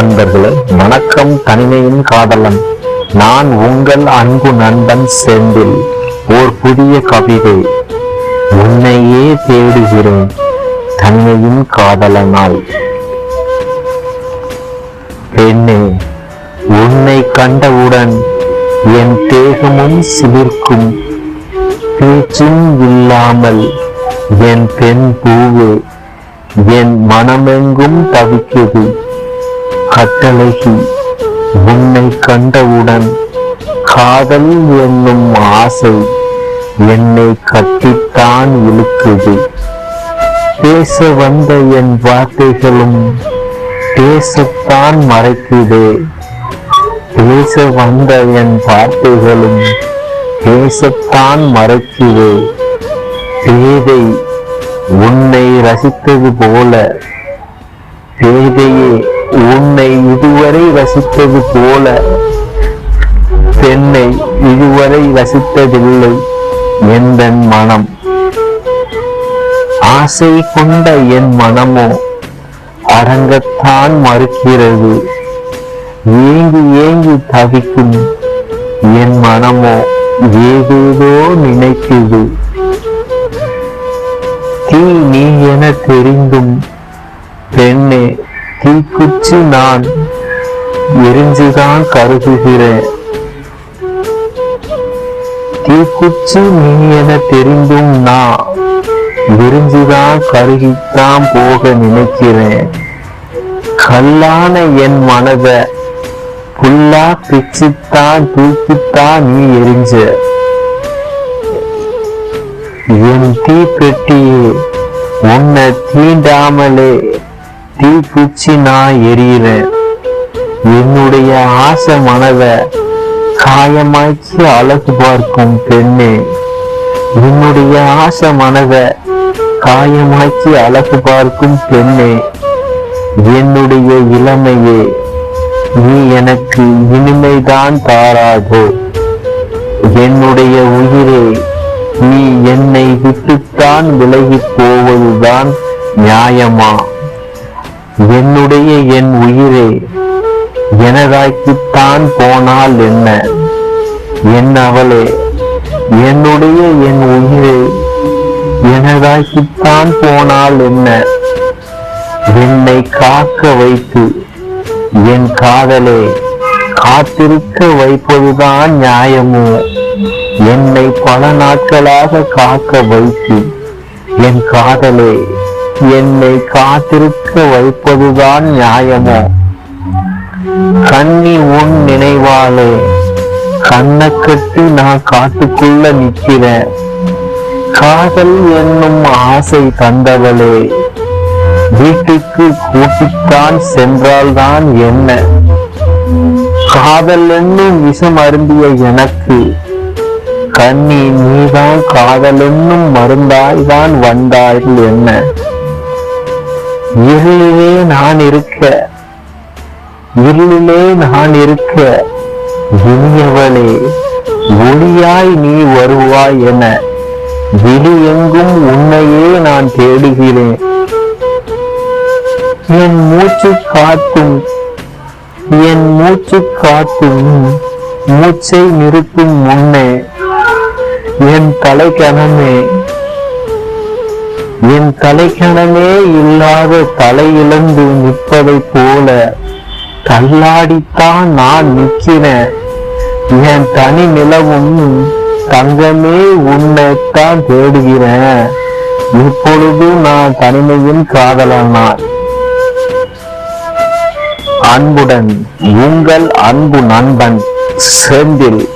அன்பர்களே வணக்கம் தனிமையின் காதலன். நான் உங்கள் அன்பு நண்பன் செந்தில் ஓர் புதிய கவிதை. உன்னையே தேடுகிறேன் தனிமையின் காதலனால். பெண்ணே உன்னை கண்டவுடன் என் தேகமும் சிலிர்க்கும். பேச்சும் இல்லாமல் என் பெண் பூவே என் மனமெங்கும் தவிக்குது கட்டளைக்கு உன்னை கண்டவுடன் காதல் என்னும் ஆசை என்னை கட்டித்தான் இழுக்குது பேச வந்த என் வார்த்தைகளும் பேசத்தான் மறைக்குதே பேச வந்த என் வார்த்தைகளும் பேசத்தான் மறைக்குதே பேதை உன்னை ரசித்தது போல பேதையே உன்னை இதுவரை ரசித்தது போல பெண்ணை இதுவரை ரசித்ததில்லை எந்த மனம். ஆசை கொண்ட என் மனமோ அரங்கத்தான் மறுக்கிறது. ஏங்கி ஏங்கி தவிக்கும் என் மனமோ ஏதேதோ நினைக்குது. தீ நீ என தெரிந்தும் பெண்ணே தீக்குச்சி நான் எரிஞ்சுதான் கருதுகிறேன். தீக்குச்சி நீ என தெரிந்தும் நான் விரிஞ்சுதான் கருகித்தான் போக நினைக்கிறேன். கல்லான என் மனத புல்லா பிச்சுத்தான் தூக்கித்தான் நீ எரிஞ்ச. என் தீப்பெட்டியே உன்னை தீண்டாமலே தீக்குச்சி நான் எரியிறேன் என்னுடைய ஆசை மனத காயமாக்கி அழகு பார்க்கும் பெண்ணே. என்னுடைய ஆசை மனத காயமாக்கி அழகு பார்க்கும் பெண்ணே. என்னுடைய இளமையே நீ எனக்கு இனிமைதான் தாராதோ. என்னுடைய உயிரே நீ என்னை விட்டுத்தான் விலகி போவதுதான் நியாயமா? என்னுடைய என் உயிரே எனதாக்கித்தான் போனால் என்ன? என் அவளே என்னுடைய என் உயிரே எனதாக்கித்தான் போனால் என்ன? என்னை காக்க வைத்து என் காதலே காத்திருக்க வைப்பதுதான் நியாயமோ? என்னை பல நாட்களாக காக்க வைத்து என் காதலே என்னை காத்திருக்க வைப்பதுதான் நியாயமோ? கண்ணி உன் நினைவாலே கண்ணை கட்டி நான் காட்டுக்குள்ள நிற்கிறேன். காதல் என்னும் ஆசை தந்தவளே வீட்டுக்கு கூட்டித்தான் சென்றால்தான் என்ன? காதல் என்னும் விஷம் அருந்திய எனக்கு கண்ணி நீதான் காதல் என்னும் மருந்தாய்தான் வந்தார்கள் என்ன? இருளிலே நான் இருக்க இருளிலே நான் இருக்க இனியவளே ஒளியாய் நீ வருவாய் என விழி எங்கும் உன்னையே நான் தேடுகிறேன். என் மூச்சு காத்தும் என் மூச்சு காத்தும் மூச்சை நிறுத்தும் முன்னே என் தலைக்கணமே என் தலைக்கணமே இல்லாத தலையிழந்து நிற்பதைப் போல தள்ளாடித்தான் நான் நிற்கிறேன். என் தனி நிலவும் தங்கமே உன்னைத்தான் தேடுகிறேன். இப்பொழுது நான் தனிமையின் காதலனார் அன்புடன் உங்கள் அன்பு நண்பன் செந்தில்.